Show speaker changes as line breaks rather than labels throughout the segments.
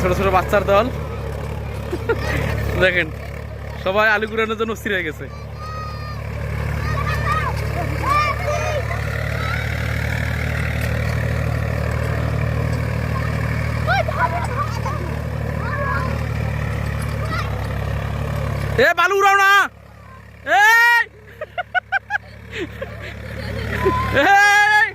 ছোট ছোট বাচ্চার দল। দেখেন, সবাই আলু কুড়ানোর জন্য স্থির হয়ে গেছে। এ, বালু উড়াও না! এই! এই!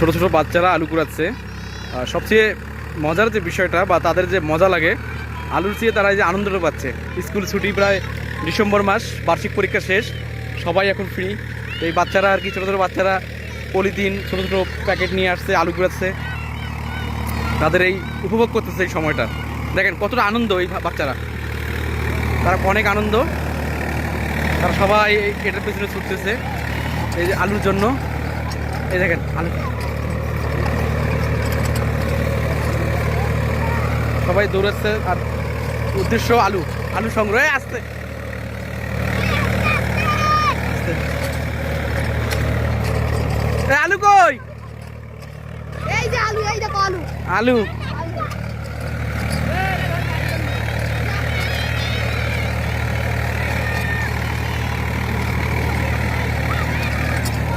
ছোট ছোট বাচ্চারা আলু কুড়াচ্ছে। আর সবচেয়ে মজার যে বিষয়টা বা তাদের যে মজা লাগে, আলুর চেয়ে তারা যে আনন্দটা পাচ্ছে। স্কুল ছুটি প্রায় ডিসেম্বর মাস, বার্ষিক পরীক্ষা শেষ, সবাই এখন ফ্রি এই বাচ্চারা আর কি, ছোটো ছোটো বাচ্চারা পলিথিন, ছোটো ছোটো প্যাকেট নিয়ে আসছে, আলু কুড়াচ্ছে। তাদের এই উপভোগ করতেছে এই সময়টা। দেখেন, কতটা আনন্দ এই বাচ্চারা। তারা অনেক আনন্দ। তারা সবাই এটার পেছনে ছুটতেছে। এই যে আলুর জন্য। এই দেখেন, আলু সবাই দৌড়াচ্ছে আর উদ্দেশ্য আলু আলু সংগ্রহে আসতে। আলু কই?
এই যে আলু এই দেখো আলু।
আলু।